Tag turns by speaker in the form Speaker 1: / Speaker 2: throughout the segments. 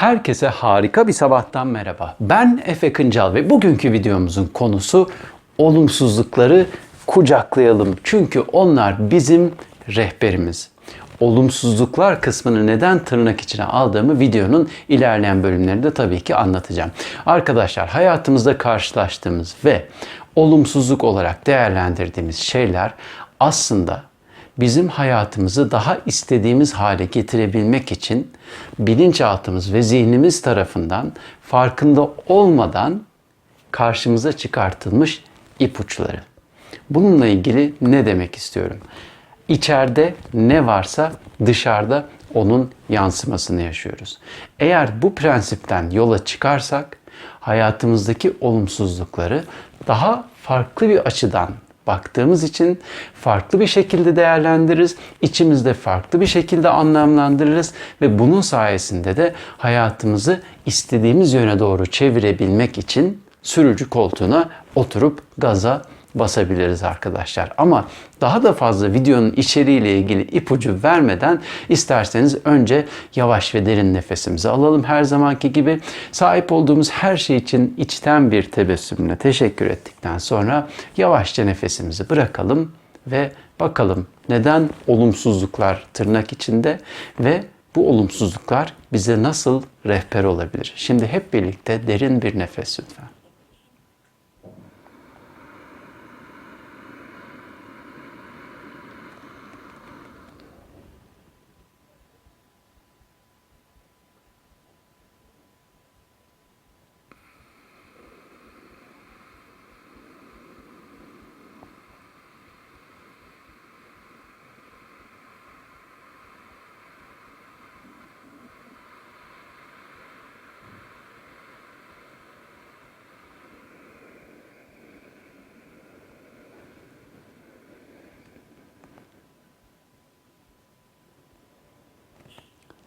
Speaker 1: Herkese harika bir sabahtan merhaba. Ben Efe Kıncal ve bugünkü videomuzun konusu olumsuzlukları kucaklayalım. Çünkü onlar bizim rehberimiz. Olumsuzluklar kısmını neden tırnak içine aldığımı videonun ilerleyen bölümlerinde tabii ki anlatacağım. Arkadaşlar hayatımızda karşılaştığımız ve olumsuzluk olarak değerlendirdiğimiz şeyler aslında bizim hayatımızı daha istediğimiz hale getirebilmek için bilinçaltımız ve zihnimiz tarafından farkında olmadan karşımıza çıkartılmış ipuçları. Bununla ilgili ne demek istiyorum? İçeride ne varsa dışarıda onun yansımasını yaşıyoruz. Eğer bu prensipten yola çıkarsak hayatımızdaki olumsuzlukları daha farklı bir açıdan baktığımız için farklı bir şekilde değerlendiririz. içimizde farklı bir şekilde anlamlandırırız ve bunun sayesinde de hayatımızı istediğimiz yöne doğru çevirebilmek için sürücü koltuğuna oturup gaza basabiliriz arkadaşlar. Ama daha da fazla videonun içeriğiyle ilgili ipucu vermeden isterseniz önce yavaş ve derin nefesimizi alalım her zamanki gibi. Sahip olduğumuz her şey için içten bir tebessümle teşekkür ettikten sonra yavaşça nefesimizi bırakalım ve bakalım neden olumsuzluklar tırnak içinde ve bu olumsuzluklar bize nasıl rehber olabilir? Şimdi hep birlikte derin bir nefes lütfen.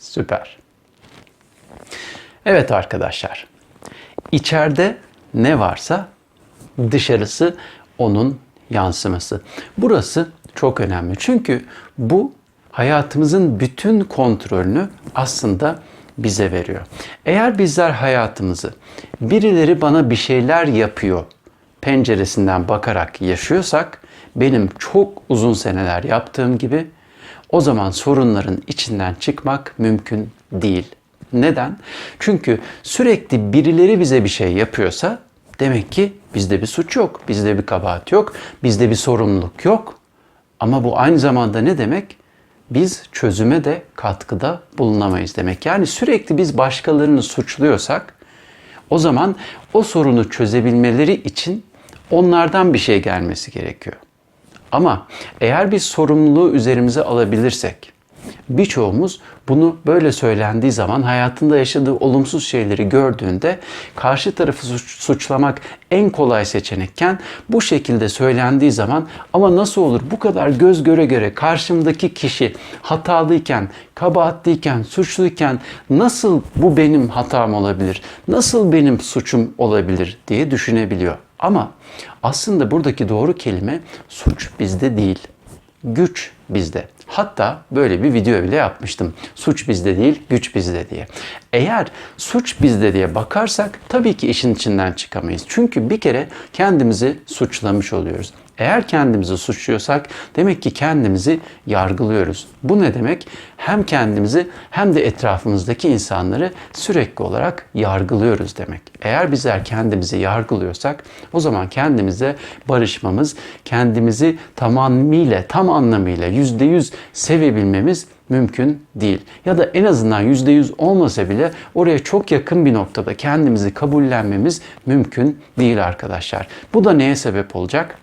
Speaker 1: Süper. Evet arkadaşlar. İçeride ne varsa dışarısı onun yansıması. Burası çok önemli. Çünkü bu hayatımızın bütün kontrolünü aslında bize veriyor. Eğer bizler hayatımızı birileri bana bir şeyler yapıyor penceresinden bakarak yaşıyorsak benim çok uzun seneler yaptığım gibi o zaman sorunların içinden çıkmak mümkün değil. Neden? Çünkü sürekli birileri bize bir şey yapıyorsa demek ki bizde bir suç yok, bizde bir kabahat yok, bizde bir sorumluluk yok. Ama bu aynı zamanda ne demek? Biz çözüme de katkıda bulunamayız demek. Yani sürekli biz başkalarını suçluyorsak o zaman o sorunu çözebilmeleri için onlardan bir şey gelmesi gerekiyor. Ama eğer biz sorumluluğu üzerimize alabilirsek, birçoğumuz bunu böyle söylendiği zaman hayatında yaşadığı olumsuz şeyleri gördüğünde karşı tarafı suçlamak en kolay seçenekken bu şekilde söylendiği zaman ama nasıl olur bu kadar göz göre göre karşımdaki kişi hatalıyken, kabahatliyken, suçluyken nasıl bu benim hatam olabilir? Nasıl benim suçum olabilir diye düşünebiliyor. Ama aslında buradaki doğru kelime suç bizde değil. Güç bizde. Hatta böyle bir video bile yapmıştım. Suç bizde değil, güç bizde diye. Eğer suç bizde diye bakarsak tabii ki işin içinden çıkamayız. Çünkü bir kere kendimizi suçlamış oluyoruz. Eğer kendimizi suçluyorsak demek ki kendimizi yargılıyoruz. Bu ne demek? Hem kendimizi hem de etrafımızdaki insanları sürekli olarak yargılıyoruz demek. Eğer bizler kendimizi yargılıyorsak o zaman kendimize barışmamız, kendimizi tamamıyla, tam anlamıyla yüzde yüz sevebilmemiz mümkün değil. Ya da en azından yüzde yüz olmasa bile oraya çok yakın bir noktada kendimizi kabullenmemiz mümkün değil arkadaşlar. Bu da neye sebep olacak?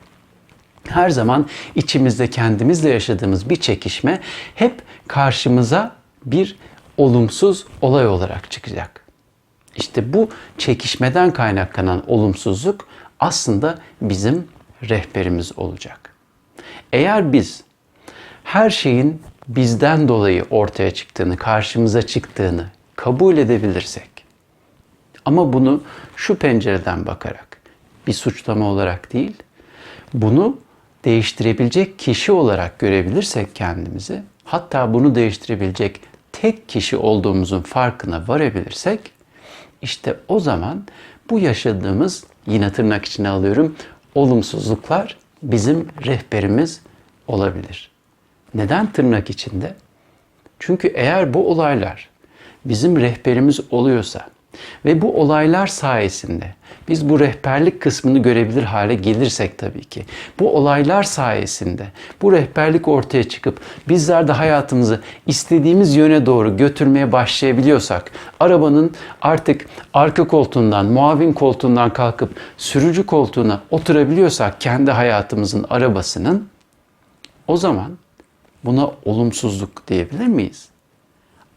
Speaker 1: Her zaman içimizde kendimizle yaşadığımız bir çekişme hep karşımıza bir olumsuz olay olarak çıkacak. İşte bu çekişmeden kaynaklanan olumsuzluk aslında bizim rehberimiz olacak. Eğer biz her şeyin bizden dolayı ortaya çıktığını, karşımıza çıktığını kabul edebilirsek ama bunu şu pencereden bakarak bir suçlama olarak değil, bunu değiştirebilecek kişi olarak görebilirsek kendimizi, hatta bunu değiştirebilecek tek kişi olduğumuzun farkına varabilirsek işte o zaman bu yaşadığımız yine tırnak içine alıyorum olumsuzluklar bizim rehberimiz olabilir. Neden tırnak içinde? Çünkü eğer bu olaylar bizim rehberimiz oluyorsa ve bu olaylar sayesinde biz bu rehberlik kısmını görebilir hale gelirsek tabii ki. Bu olaylar sayesinde bu rehberlik ortaya çıkıp bizler de hayatımızı istediğimiz yöne doğru götürmeye başlayabiliyorsak, arabanın artık arka koltuğundan, muavin koltuğundan kalkıp sürücü koltuğuna oturabiliyorsak kendi hayatımızın arabasının o zaman buna olumsuzluk diyebilir miyiz?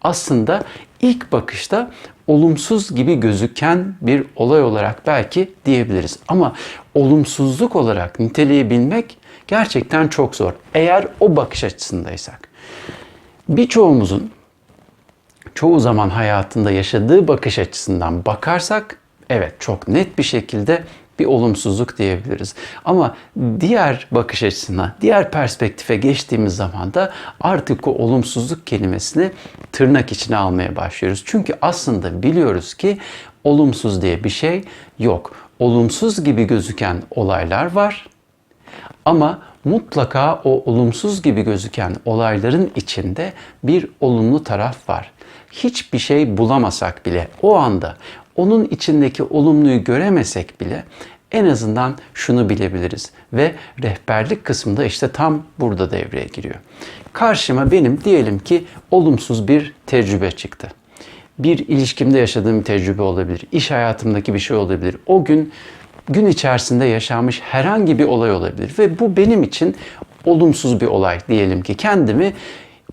Speaker 1: Aslında ilk bakışta olumsuz gibi gözüken bir olay olarak belki diyebiliriz. Ama olumsuzluk olarak niteleyebilmek gerçekten çok zor. Eğer o bakış açısındaysak. Birçoğumuzun çoğu zaman hayatında yaşadığı bakış açısından bakarsak evet çok net bir şekilde bir olumsuzluk diyebiliriz. Ama diğer bakış açısına, diğer perspektife geçtiğimiz zaman da artık o olumsuzluk kelimesini tırnak içine almaya başlıyoruz. Çünkü aslında biliyoruz ki olumsuz diye bir şey yok. Olumsuz gibi gözüken olaylar var. Ama mutlaka o olumsuz gibi gözüken olayların içinde bir olumlu taraf var. Hiçbir şey bulamasak bile o anda onun içindeki olumluyu göremesek bile en azından şunu bilebiliriz ve rehberlik kısmında işte tam burada devreye giriyor. Karşıma benim diyelim ki olumsuz bir tecrübe çıktı. Bir ilişkimde yaşadığım bir tecrübe olabilir, iş hayatımdaki bir şey olabilir. O gün gün içerisinde yaşanmış herhangi bir olay olabilir ve bu benim için olumsuz bir olay diyelim ki kendimi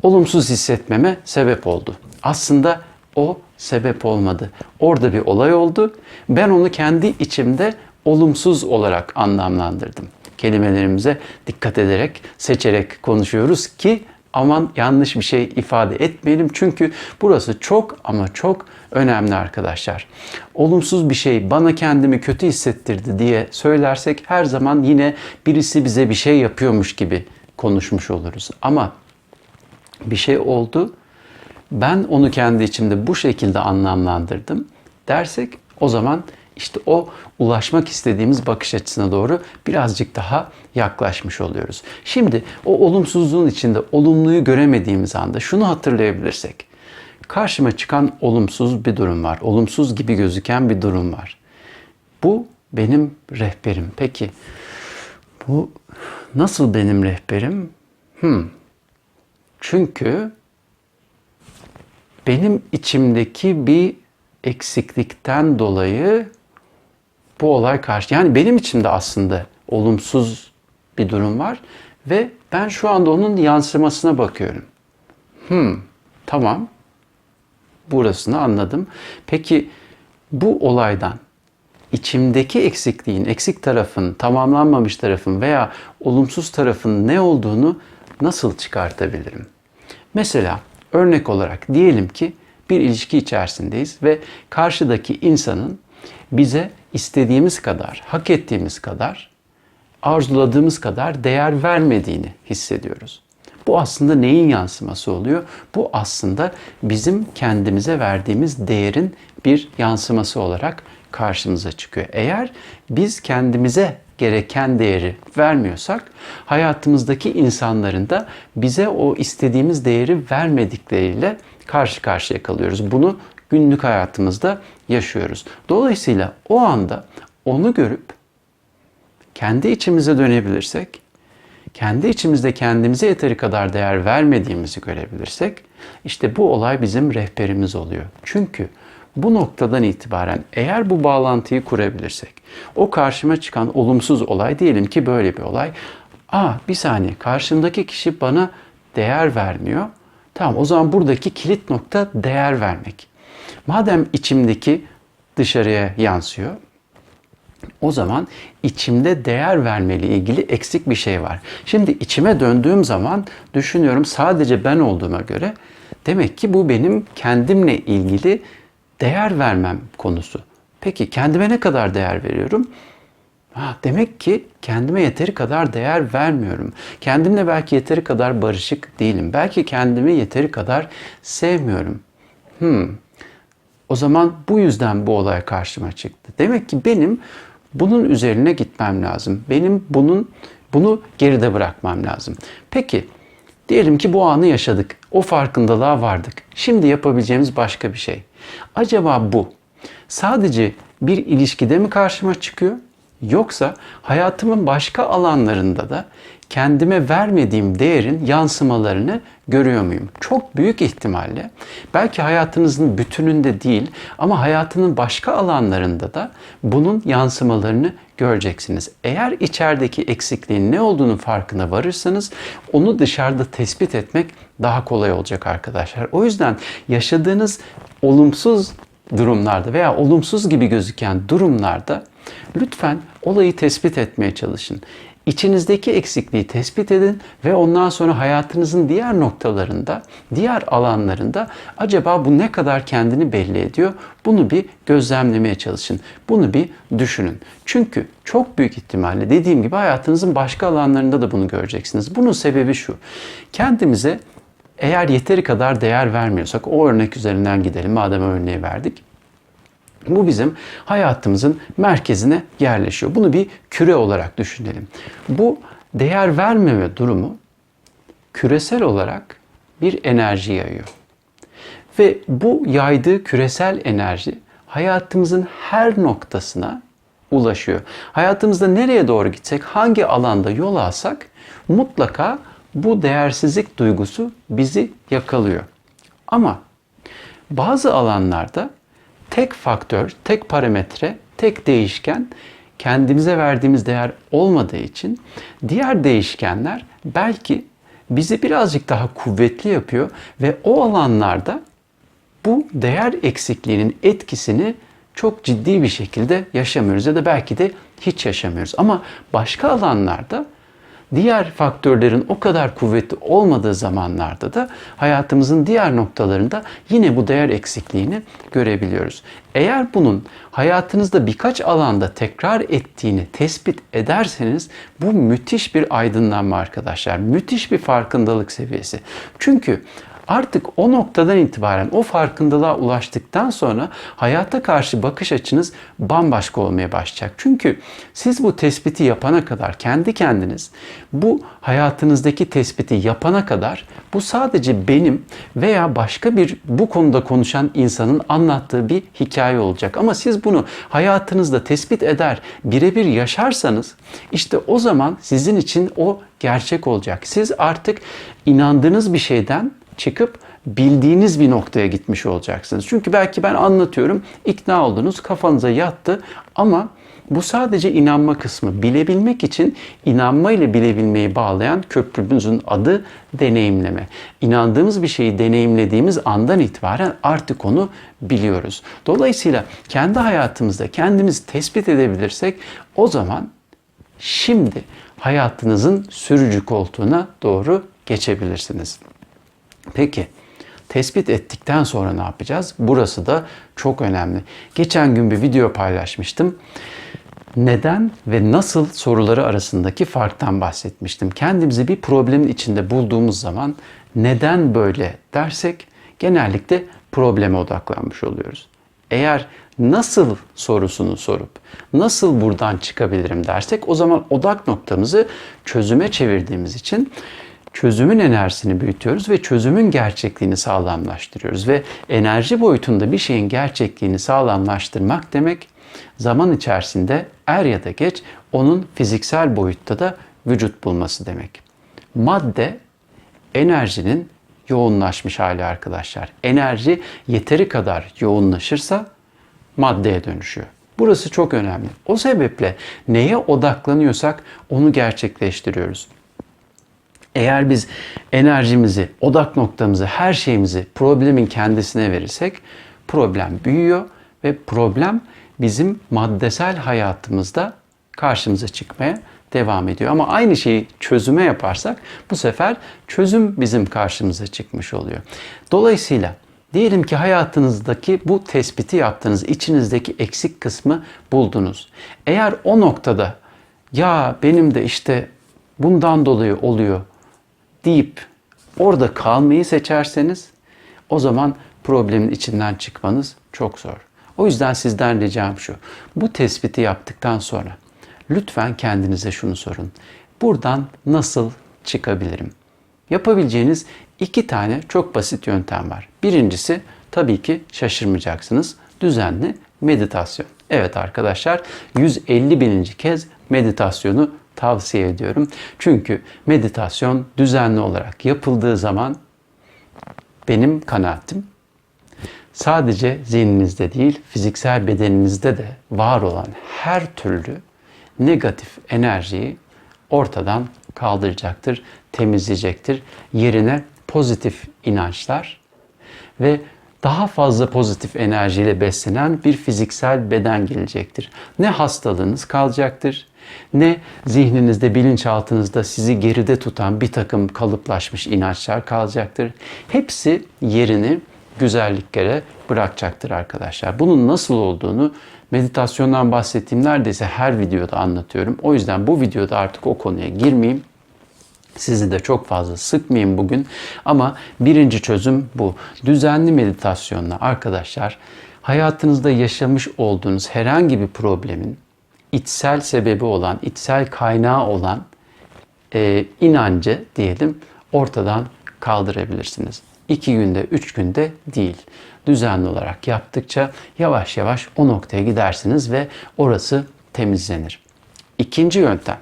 Speaker 1: olumsuz hissetmeme sebep oldu. Aslında o sebep olmadı. Orada bir olay oldu. Ben onu kendi içimde olumsuz olarak anlamlandırdım. Kelimelerimize dikkat ederek, seçerek konuşuyoruz ki aman yanlış bir şey ifade etmeyelim. Çünkü burası çok ama çok önemli arkadaşlar. Olumsuz bir şey bana kendimi kötü hissettirdi diye söylersek her zaman yine birisi bize bir şey yapıyormuş gibi konuşmuş oluruz. Ama bir şey oldu. Ben onu kendi içimde bu şekilde anlamlandırdım dersek o zaman işte o ulaşmak istediğimiz bakış açısına doğru birazcık daha yaklaşmış oluyoruz. Şimdi o olumsuzluğun içinde olumluyu göremediğimiz anda şunu hatırlayabilirsek. Karşıma çıkan olumsuz bir durum var. Olumsuz gibi gözüken bir durum var. Bu benim rehberim. Peki bu nasıl benim rehberim? Hmm. Çünkü benim içimdeki bir eksiklikten dolayı bu olay karşı. Yani benim içimde aslında olumsuz bir durum var ve ben şu anda onun yansımasına bakıyorum. Hmm, tamam. Burasını anladım. Peki bu olaydan içimdeki eksikliğin, eksik tarafın, tamamlanmamış tarafın veya olumsuz tarafın ne olduğunu nasıl çıkartabilirim? Mesela örnek olarak diyelim ki bir ilişki içerisindeyiz ve karşıdaki insanın bize istediğimiz kadar, hak ettiğimiz kadar, arzuladığımız kadar değer vermediğini hissediyoruz. Bu aslında neyin yansıması oluyor? Bu aslında bizim kendimize verdiğimiz değerin bir yansıması olarak karşımıza çıkıyor. Eğer biz kendimize gereken değeri vermiyorsak hayatımızdaki insanların da bize o istediğimiz değeri vermedikleriyle karşı karşıya kalıyoruz. Bunu günlük hayatımızda yaşıyoruz. Dolayısıyla o anda onu görüp kendi içimize dönebilirsek, kendi içimizde kendimize yeteri kadar değer vermediğimizi görebilirsek, işte bu olay bizim rehberimiz oluyor. Çünkü bu noktadan itibaren eğer bu bağlantıyı kurabilirsek, o karşıma çıkan olumsuz olay diyelim ki böyle bir olay. Aa bir saniye karşımdaki kişi bana değer vermiyor. Tamam o zaman buradaki kilit nokta değer vermek. Madem içimdeki dışarıya yansıyor, o zaman içimde değer vermeli ilgili eksik bir şey var. Şimdi içime döndüğüm zaman düşünüyorum sadece ben olduğuma göre demek ki bu benim kendimle ilgili değer vermem konusu. Peki kendime ne kadar değer veriyorum? Ha, demek ki kendime yeteri kadar değer vermiyorum. Kendimle belki yeteri kadar barışık değilim. Belki kendimi yeteri kadar sevmiyorum. Hmm. O zaman bu yüzden bu olay karşıma çıktı. Demek ki benim bunun üzerine gitmem lazım. Benim bunun bunu geride bırakmam lazım. Peki diyelim ki bu anı yaşadık. O farkındalığa vardık. Şimdi yapabileceğimiz başka bir şey. Acaba bu sadece bir ilişkide mi karşıma çıkıyor? Yoksa hayatımın başka alanlarında da kendime vermediğim değerin yansımalarını görüyor muyum? Çok büyük ihtimalle belki hayatınızın bütününde değil ama hayatının başka alanlarında da bunun yansımalarını göreceksiniz. Eğer içerideki eksikliğin ne olduğunu farkına varırsanız onu dışarıda tespit etmek daha kolay olacak arkadaşlar. O yüzden yaşadığınız olumsuz durumlarda veya olumsuz gibi gözüken durumlarda lütfen olayı tespit etmeye çalışın. İçinizdeki eksikliği tespit edin ve ondan sonra hayatınızın diğer noktalarında, diğer alanlarında acaba bu ne kadar kendini belli ediyor? Bunu bir gözlemlemeye çalışın. Bunu bir düşünün. Çünkü çok büyük ihtimalle dediğim gibi hayatınızın başka alanlarında da bunu göreceksiniz. Bunun sebebi şu. Kendimize eğer yeteri kadar değer vermiyorsak o örnek üzerinden gidelim madem örneği verdik. Bu bizim hayatımızın merkezine yerleşiyor. Bunu bir küre olarak düşünelim. Bu değer vermeme durumu küresel olarak bir enerji yayıyor. Ve bu yaydığı küresel enerji hayatımızın her noktasına ulaşıyor. Hayatımızda nereye doğru gitsek, hangi alanda yol alsak mutlaka bu değersizlik duygusu bizi yakalıyor. Ama bazı alanlarda tek faktör, tek parametre, tek değişken kendimize verdiğimiz değer olmadığı için diğer değişkenler belki bizi birazcık daha kuvvetli yapıyor ve o alanlarda bu değer eksikliğinin etkisini çok ciddi bir şekilde yaşamıyoruz ya da belki de hiç yaşamıyoruz. Ama başka alanlarda diğer faktörlerin o kadar kuvvetli olmadığı zamanlarda da hayatımızın diğer noktalarında yine bu değer eksikliğini görebiliyoruz. Eğer bunun hayatınızda birkaç alanda tekrar ettiğini tespit ederseniz bu müthiş bir aydınlanma arkadaşlar. Müthiş bir farkındalık seviyesi. Çünkü Artık o noktadan itibaren o farkındalığa ulaştıktan sonra hayata karşı bakış açınız bambaşka olmaya başlayacak. Çünkü siz bu tespiti yapana kadar kendi kendiniz bu hayatınızdaki tespiti yapana kadar bu sadece benim veya başka bir bu konuda konuşan insanın anlattığı bir hikaye olacak. Ama siz bunu hayatınızda tespit eder, birebir yaşarsanız işte o zaman sizin için o gerçek olacak. Siz artık inandığınız bir şeyden çıkıp bildiğiniz bir noktaya gitmiş olacaksınız. Çünkü belki ben anlatıyorum, ikna oldunuz, kafanıza yattı ama bu sadece inanma kısmı. Bilebilmek için inanma ile bilebilmeyi bağlayan köprümüzün adı deneyimleme. İnandığımız bir şeyi deneyimlediğimiz andan itibaren artık onu biliyoruz. Dolayısıyla kendi hayatımızda kendimizi tespit edebilirsek o zaman şimdi hayatınızın sürücü koltuğuna doğru geçebilirsiniz. Peki tespit ettikten sonra ne yapacağız? Burası da çok önemli. Geçen gün bir video paylaşmıştım. Neden ve nasıl soruları arasındaki farktan bahsetmiştim. Kendimizi bir problemin içinde bulduğumuz zaman neden böyle dersek genellikle probleme odaklanmış oluyoruz. Eğer nasıl sorusunu sorup nasıl buradan çıkabilirim dersek o zaman odak noktamızı çözüme çevirdiğimiz için çözümün enerjisini büyütüyoruz ve çözümün gerçekliğini sağlamlaştırıyoruz. Ve enerji boyutunda bir şeyin gerçekliğini sağlamlaştırmak demek zaman içerisinde er ya da geç onun fiziksel boyutta da vücut bulması demek. Madde enerjinin yoğunlaşmış hali arkadaşlar. Enerji yeteri kadar yoğunlaşırsa maddeye dönüşüyor. Burası çok önemli. O sebeple neye odaklanıyorsak onu gerçekleştiriyoruz. Eğer biz enerjimizi, odak noktamızı, her şeyimizi problemin kendisine verirsek problem büyüyor ve problem bizim maddesel hayatımızda karşımıza çıkmaya devam ediyor. Ama aynı şeyi çözüme yaparsak bu sefer çözüm bizim karşımıza çıkmış oluyor. Dolayısıyla diyelim ki hayatınızdaki bu tespiti yaptınız, içinizdeki eksik kısmı buldunuz. Eğer o noktada ya benim de işte bundan dolayı oluyor deyip orada kalmayı seçerseniz o zaman problemin içinden çıkmanız çok zor. O yüzden sizden ricam şu. Bu tespiti yaptıktan sonra lütfen kendinize şunu sorun. Buradan nasıl çıkabilirim? Yapabileceğiniz iki tane çok basit yöntem var. Birincisi tabii ki şaşırmayacaksınız. Düzenli meditasyon. Evet arkadaşlar 150 bininci kez meditasyonu tavsiye ediyorum. Çünkü meditasyon düzenli olarak yapıldığı zaman benim kanaatim sadece zihninizde değil fiziksel bedeninizde de var olan her türlü negatif enerjiyi ortadan kaldıracaktır, temizleyecektir. Yerine pozitif inançlar ve daha fazla pozitif enerjiyle beslenen bir fiziksel beden gelecektir. Ne hastalığınız kalacaktır, ne zihninizde, bilinçaltınızda sizi geride tutan bir takım kalıplaşmış inançlar kalacaktır. Hepsi yerini güzelliklere bırakacaktır arkadaşlar. Bunun nasıl olduğunu meditasyondan bahsettiğim neredeyse her videoda anlatıyorum. O yüzden bu videoda artık o konuya girmeyeyim. Sizi de çok fazla sıkmayayım bugün. Ama birinci çözüm bu. Düzenli meditasyonla arkadaşlar hayatınızda yaşamış olduğunuz herhangi bir problemin içsel sebebi olan, içsel kaynağı olan e, inancı diyelim ortadan kaldırabilirsiniz. İki günde, üç günde değil. Düzenli olarak yaptıkça yavaş yavaş o noktaya gidersiniz ve orası temizlenir. İkinci yöntem.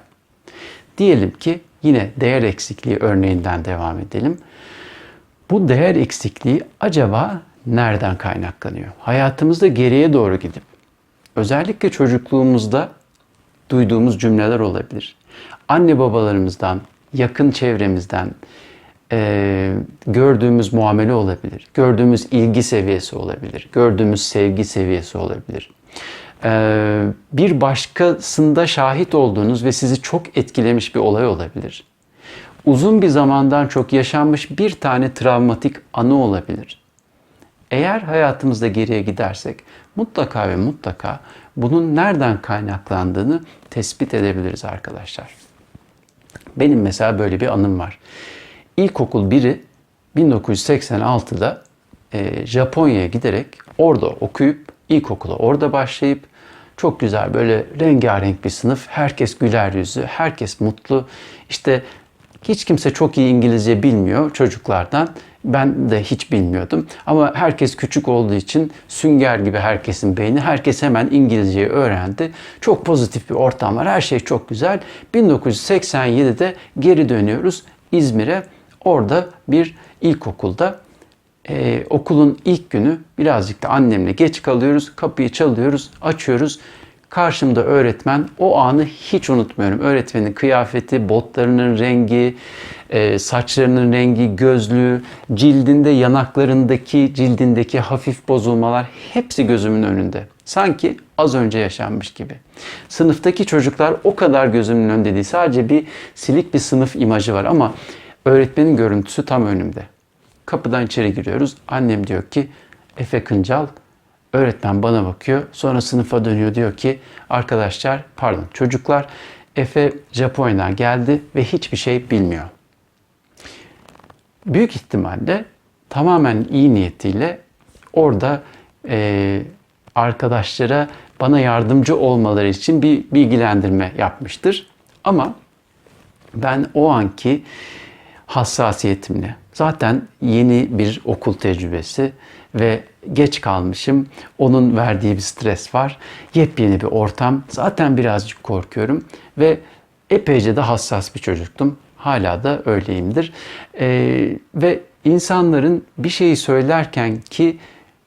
Speaker 1: Diyelim ki yine değer eksikliği örneğinden devam edelim. Bu değer eksikliği acaba nereden kaynaklanıyor? Hayatımızda geriye doğru gidip özellikle çocukluğumuzda duyduğumuz cümleler olabilir. Anne babalarımızdan, yakın çevremizden e, gördüğümüz muamele olabilir. Gördüğümüz ilgi seviyesi olabilir. Gördüğümüz sevgi seviyesi olabilir. E, bir başkasında şahit olduğunuz ve sizi çok etkilemiş bir olay olabilir. Uzun bir zamandan çok yaşanmış bir tane travmatik anı olabilir. Eğer hayatımızda geriye gidersek mutlaka ve mutlaka bunun nereden kaynaklandığını tespit edebiliriz arkadaşlar. Benim mesela böyle bir anım var. İlkokul 1'i 1986'da e, Japonya'ya giderek orada okuyup ilkokula orada başlayıp çok güzel böyle rengarenk bir sınıf. Herkes güler yüzlü, herkes mutlu. İşte hiç kimse çok iyi İngilizce bilmiyor çocuklardan. Ben de hiç bilmiyordum. Ama herkes küçük olduğu için sünger gibi herkesin beyni. Herkes hemen İngilizceyi öğrendi. Çok pozitif bir ortam var. Her şey çok güzel. 1987'de geri dönüyoruz İzmir'e. Orada bir ilkokulda ee, okulun ilk günü birazcık da annemle geç kalıyoruz. Kapıyı çalıyoruz, açıyoruz. Karşımda öğretmen. O anı hiç unutmuyorum. Öğretmenin kıyafeti, botlarının rengi, e, saçlarının rengi, gözlüğü, cildinde, yanaklarındaki, cildindeki hafif bozulmalar hepsi gözümün önünde. Sanki az önce yaşanmış gibi. Sınıftaki çocuklar o kadar gözümün önünde değil. Sadece bir silik bir sınıf imajı var ama öğretmenin görüntüsü tam önümde. Kapıdan içeri giriyoruz. Annem diyor ki Efe Kıncal öğretmen bana bakıyor. Sonra sınıfa dönüyor diyor ki arkadaşlar pardon çocuklar Efe Japonya'dan geldi ve hiçbir şey bilmiyor. Büyük ihtimalle tamamen iyi niyetiyle orada e, arkadaşlara bana yardımcı olmaları için bir bilgilendirme yapmıştır. Ama ben o anki hassasiyetimle zaten yeni bir okul tecrübesi ve geç kalmışım. Onun verdiği bir stres var. Yepyeni bir ortam. Zaten birazcık korkuyorum ve epeyce de hassas bir çocuktum. Hala da öyleyimdir. Ee, ve insanların bir şeyi söylerken ki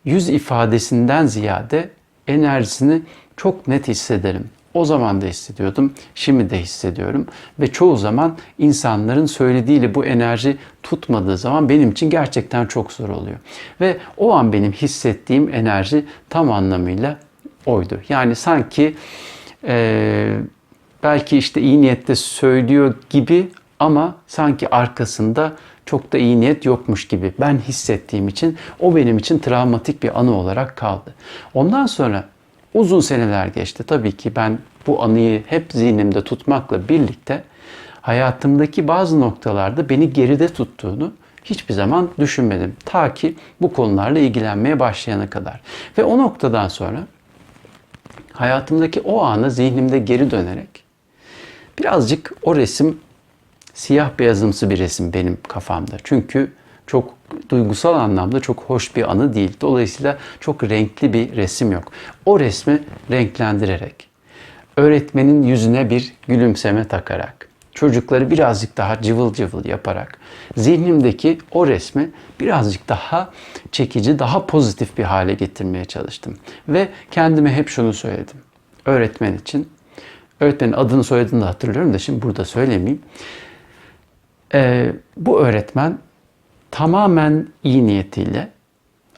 Speaker 1: yüz ifadesinden ziyade enerjisini çok net hissederim. O zaman da hissediyordum, şimdi de hissediyorum ve çoğu zaman insanların söylediğiyle bu enerji tutmadığı zaman benim için gerçekten çok zor oluyor. Ve o an benim hissettiğim enerji tam anlamıyla oydu. Yani sanki e, belki işte iyi niyette söylüyor gibi ama sanki arkasında çok da iyi niyet yokmuş gibi ben hissettiğim için o benim için travmatik bir anı olarak kaldı. Ondan sonra Uzun seneler geçti. Tabii ki ben bu anıyı hep zihnimde tutmakla birlikte hayatımdaki bazı noktalarda beni geride tuttuğunu hiçbir zaman düşünmedim. Ta ki bu konularla ilgilenmeye başlayana kadar. Ve o noktadan sonra hayatımdaki o anı zihnimde geri dönerek birazcık o resim siyah beyazımsı bir resim benim kafamda. Çünkü çok duygusal anlamda çok hoş bir anı değil. Dolayısıyla çok renkli bir resim yok. O resmi renklendirerek, öğretmenin yüzüne bir gülümseme takarak, çocukları birazcık daha cıvıl cıvıl yaparak, zihnimdeki o resmi birazcık daha çekici, daha pozitif bir hale getirmeye çalıştım. Ve kendime hep şunu söyledim. Öğretmen için, öğretmenin adını soyadını da hatırlıyorum da şimdi burada söylemeyeyim. Ee, bu öğretmen tamamen iyi niyetiyle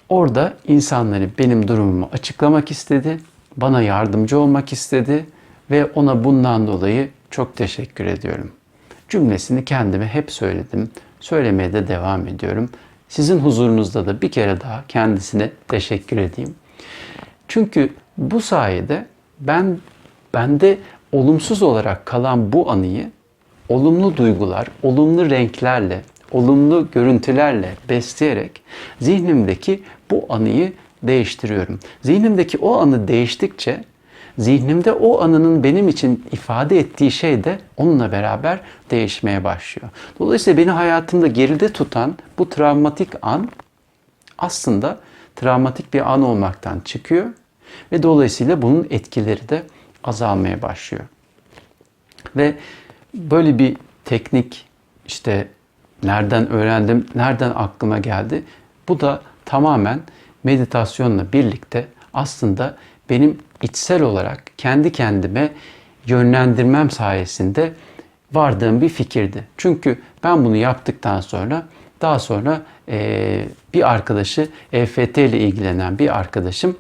Speaker 1: orada insanları benim durumumu açıklamak istedi, bana yardımcı olmak istedi ve ona bundan dolayı çok teşekkür ediyorum. Cümlesini kendime hep söyledim. Söylemeye de devam ediyorum. Sizin huzurunuzda da bir kere daha kendisine teşekkür edeyim. Çünkü bu sayede ben bende olumsuz olarak kalan bu anıyı olumlu duygular, olumlu renklerle, olumlu görüntülerle besleyerek zihnimdeki bu anıyı değiştiriyorum. Zihnimdeki o anı değiştikçe zihnimde o anının benim için ifade ettiği şey de onunla beraber değişmeye başlıyor. Dolayısıyla beni hayatımda geride tutan bu travmatik an aslında travmatik bir an olmaktan çıkıyor ve dolayısıyla bunun etkileri de azalmaya başlıyor. Ve böyle bir teknik işte nereden öğrendim, nereden aklıma geldi? Bu da tamamen meditasyonla birlikte aslında benim içsel olarak kendi kendime yönlendirmem sayesinde vardığım bir fikirdi. Çünkü ben bunu yaptıktan sonra daha sonra e, bir arkadaşı EFT ile ilgilenen bir arkadaşım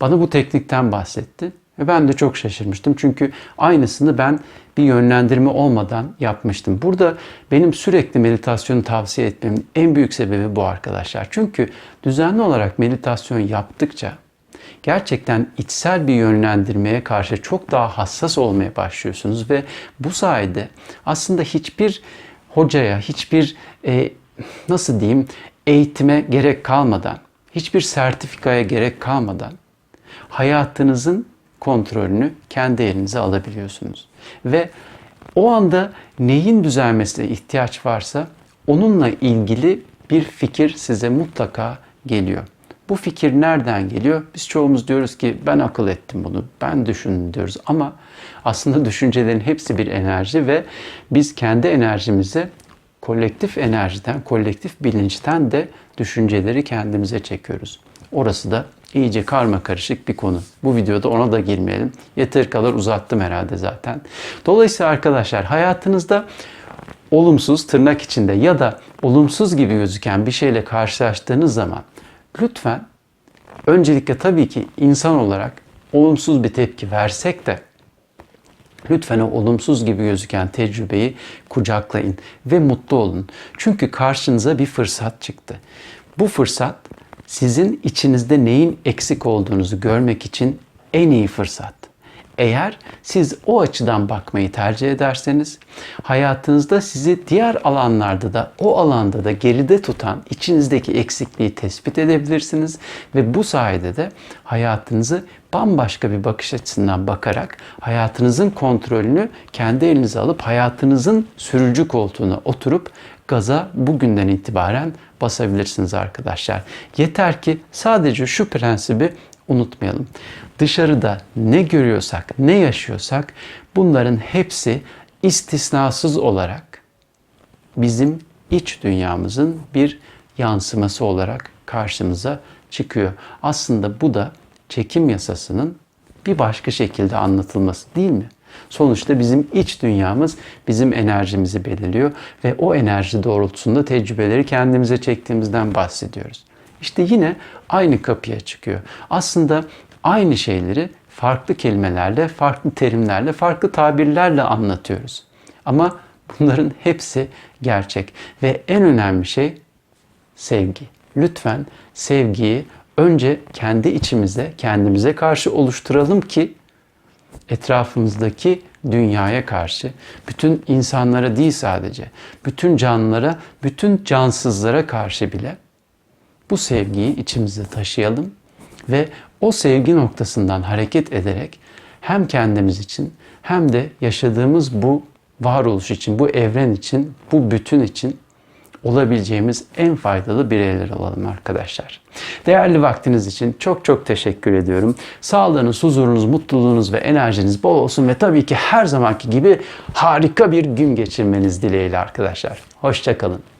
Speaker 1: bana bu teknikten bahsetti. Ve ben de çok şaşırmıştım. Çünkü aynısını ben bir yönlendirme olmadan yapmıştım. Burada benim sürekli meditasyonu tavsiye etmemin en büyük sebebi bu arkadaşlar. Çünkü düzenli olarak meditasyon yaptıkça gerçekten içsel bir yönlendirmeye karşı çok daha hassas olmaya başlıyorsunuz ve bu sayede aslında hiçbir hocaya, hiçbir e, nasıl diyeyim eğitime gerek kalmadan, hiçbir sertifikaya gerek kalmadan hayatınızın kontrolünü kendi elinize alabiliyorsunuz. Ve o anda neyin düzelmesine ihtiyaç varsa onunla ilgili bir fikir size mutlaka geliyor. Bu fikir nereden geliyor? Biz çoğumuz diyoruz ki ben akıl ettim bunu, ben düşündüm diyoruz ama aslında düşüncelerin hepsi bir enerji ve biz kendi enerjimizi kolektif enerjiden, kolektif bilinçten de düşünceleri kendimize çekiyoruz. Orası da iyice karma karışık bir konu. Bu videoda ona da girmeyelim. Yeter kadar uzattım herhalde zaten. Dolayısıyla arkadaşlar hayatınızda olumsuz tırnak içinde ya da olumsuz gibi gözüken bir şeyle karşılaştığınız zaman lütfen öncelikle tabii ki insan olarak olumsuz bir tepki versek de Lütfen o olumsuz gibi gözüken tecrübeyi kucaklayın ve mutlu olun. Çünkü karşınıza bir fırsat çıktı. Bu fırsat sizin içinizde neyin eksik olduğunuzu görmek için en iyi fırsat. Eğer siz o açıdan bakmayı tercih ederseniz hayatınızda sizi diğer alanlarda da o alanda da geride tutan içinizdeki eksikliği tespit edebilirsiniz ve bu sayede de hayatınızı bambaşka bir bakış açısından bakarak hayatınızın kontrolünü kendi elinize alıp hayatınızın sürücü koltuğuna oturup gaza bugünden itibaren basabilirsiniz arkadaşlar. Yeter ki sadece şu prensibi unutmayalım. Dışarıda ne görüyorsak, ne yaşıyorsak bunların hepsi istisnasız olarak bizim iç dünyamızın bir yansıması olarak karşımıza çıkıyor. Aslında bu da çekim yasasının bir başka şekilde anlatılması değil mi? Sonuçta bizim iç dünyamız bizim enerjimizi belirliyor ve o enerji doğrultusunda tecrübeleri kendimize çektiğimizden bahsediyoruz. İşte yine aynı kapıya çıkıyor. Aslında aynı şeyleri farklı kelimelerle, farklı terimlerle, farklı tabirlerle anlatıyoruz. Ama bunların hepsi gerçek ve en önemli şey sevgi. Lütfen sevgiyi önce kendi içimize, kendimize karşı oluşturalım ki etrafımızdaki dünyaya karşı, bütün insanlara değil sadece, bütün canlılara, bütün cansızlara karşı bile bu sevgiyi içimizde taşıyalım ve o sevgi noktasından hareket ederek hem kendimiz için hem de yaşadığımız bu varoluş için, bu evren için, bu bütün için olabileceğimiz en faydalı bireyler olalım arkadaşlar. Değerli vaktiniz için çok çok teşekkür ediyorum. Sağlığınız, huzurunuz, mutluluğunuz ve enerjiniz bol olsun ve tabii ki her zamanki gibi harika bir gün geçirmeniz dileğiyle arkadaşlar. Hoşçakalın.